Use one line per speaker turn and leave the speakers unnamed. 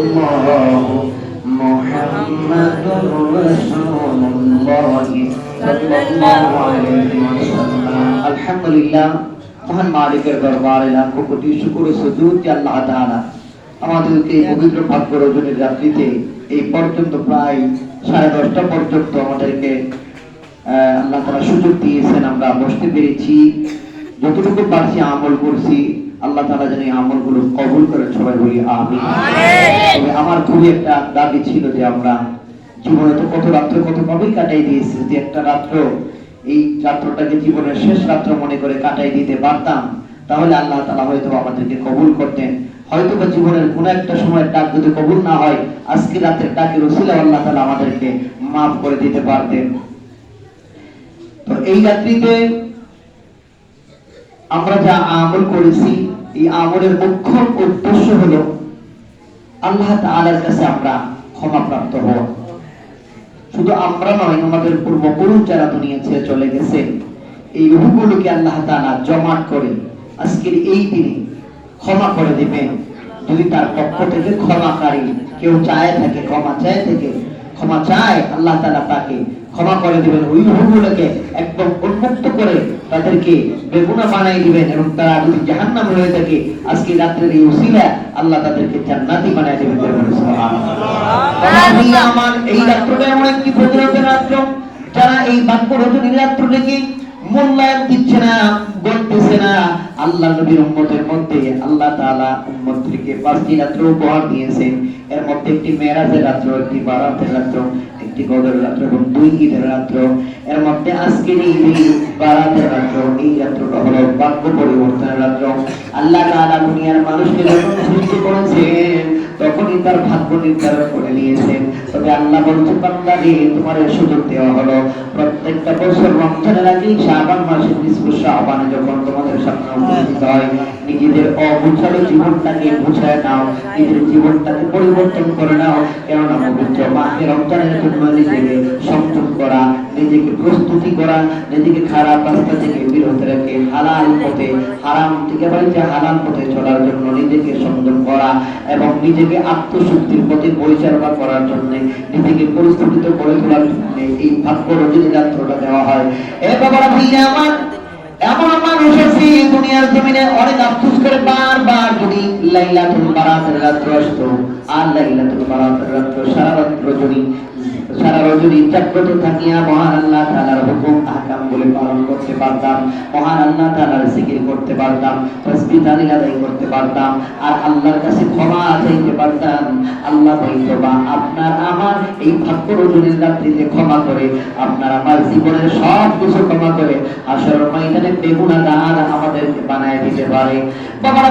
الله محمد رسول الله صلى الله عليه وسلم الحمد لله মহান মালিকের দরবারে লাখ কোটি শুকর ও সুজুদ যে আল্লাহ তাআলা আমাদেরকে এই পবিত্র ভাগ্য রজনীর রাত্রিতে এই পর্যন্ত প্রায় সাড়ে দশটা পর্যন্ত আমাদেরকে আহ, আল্লাহ তাআলা সুযোগ দিয়েছেন আমরা বসতে পেরেছি যতটুকু পারছি আমল করছি আল্লাহ তাআলা যেন এই আমলগুলো কবুল করেন সবাই বলি আমিন। আমার খুবই একটা দাবি ছিল যে আমরা জীবনে তো কত রাত্র কত কবেই কাটাই দিয়েছি যদি একটা রাত্র এই রাত্রটাকে জীবনের শেষ রাত্র মনে করে কাটাই দিতে পারতাম তাহলে আল্লাহ তাআলা হয়তো আমাদেরকে কবুল করতেন। হয়তো বা জীবনের কোন একটা সময়ের ডাক যদি কবুল না হয় আজকে রাতের ডাকের ওসিলা আল্লাহ তাআলা আমাদেরকে মাফ করে দিতে পারতেন। তো এই রাত্রিতে আমরা যা আমল করেছি, এই আমলের মুখ্য উদ্দেশ্য হলো আল্লাহ তাআলার কাছে আমরা ক্ষমা প্রাপ্ত হওয়া। শুধু আমরা নয়, আমাদের পূর্বপুরুষ যারা দুনিয়া ছেড়ে চলে গেছে, এই রূহগুলোকে আল্লাহ তাআলা জমাট করে আজকের এই দিনে ক্ষমা করে দিবেন। যদি তার পক্ষ থেকে ক্ষমাকারী কেউ চায় থাকে, ক্ষমা চায় থেকে, ক্ষমা চায়, আল্লাহ তাআলা তাকে ক্ষমা করে দিবেন। ওই রূহগুলোকে একদম উন্মুক্ত করে তাদেরকে বেগুনা বানাই দিবেন এবং তারা যদি জাহান্নাম হয়ে থাকে আজকে রাত্রের এই উসিলা আল্লাহ তাদেরকে জান্নাতি বানাই দিবেন আমার এই রাত্রটা এমন একটি ফজিলতের রাত্র। যারা এই বাক্য রজনীর রাত্রটাকে মূল্যায়ন দিচ্ছে না বলতেছে না আল্লাহ নবীর উম্মতের মধ্যে আল্লাহ তাআলা উম্মতকে পাঁচটি রাত্র উপহার দিয়েছেন। এর মধ্যে একটি মেরাজের রাত্র একটি বারাতের রাত্র। একটি গদর রাত্র এবং দুই ঈদের রাত্র। এর মধ্যে আজকের ঈদ বারাতের রাত্র, এই রাত্রটা হলো ভাগ্য পরিবর্তনের রাত্র। আল্লাহ তাআলা দুনিয়ার মানুষকে যখন সৃষ্টি করেছেন, তখনই তার ভাগ্য নির্ধারণ করে নিয়েছেন। তবে আল্লাহ বলছে বান্দা তোমার সুযোগ দেওয়া হলো। প্রত্যেকটা বছর রমজানের আগে শাবান মাসের নিষ্প শাবানে যখন তোমাদের নিজেদের অবুঝালো জীবনটাকে বুঝায় নাও, নিজের জীবনটাকে পরিবর্তন করে নাও। কেননা পবিত্র মাসে রমজানের জন্য নিজেকে সংযম করা, নিজেকে প্রস্তুতি করা, নিজেকে খারাপ রাস্তা থেকে বিরত রেখে হালাল পথে, হারাম থেকে বাড়িতে হালাল পথে চলার জন্য নিজেকে সংযম করা এবং নিজেকে আত্মশুদ্ধির পথে পরিচালনা করার জন্য নিজেকে পরিস্থিত করে তোলার জন্য এই ভাগ্য রজনী যাত্রাটা দেওয়া হয়। এ বাবারা ভাইয়া আমার এমন মানুষ দুনিয়ার জমিনে অনেক আফসোস করে বারবার যদি লাইলাতুল বারাতের রাত্র আসতো, আর লাইলাতুল বারাতের রাত্র সারা রাত্র যদি, সারা রজনী জাগ্রত থাকিয়া মহান আল্লাহ করতে পারতাম, মহান আল্লাহ তালার জিকির করতে পারতাম তাহলিল আদায় করতে পারতাম, আর আল্লাহর কাছে ক্ষমা চাইতে পারতাম। আল্লাহ হয়তো বা আপনার আমার এই ভাগ্য রজনীর রাত্রিতে ক্ষমা করে, আপনার আমার জীবনের সব কিছু ক্ষমা করে। আসর ময়দানে বেগুনা দান আমাদেরকে বানায় দিতে পারে। আমার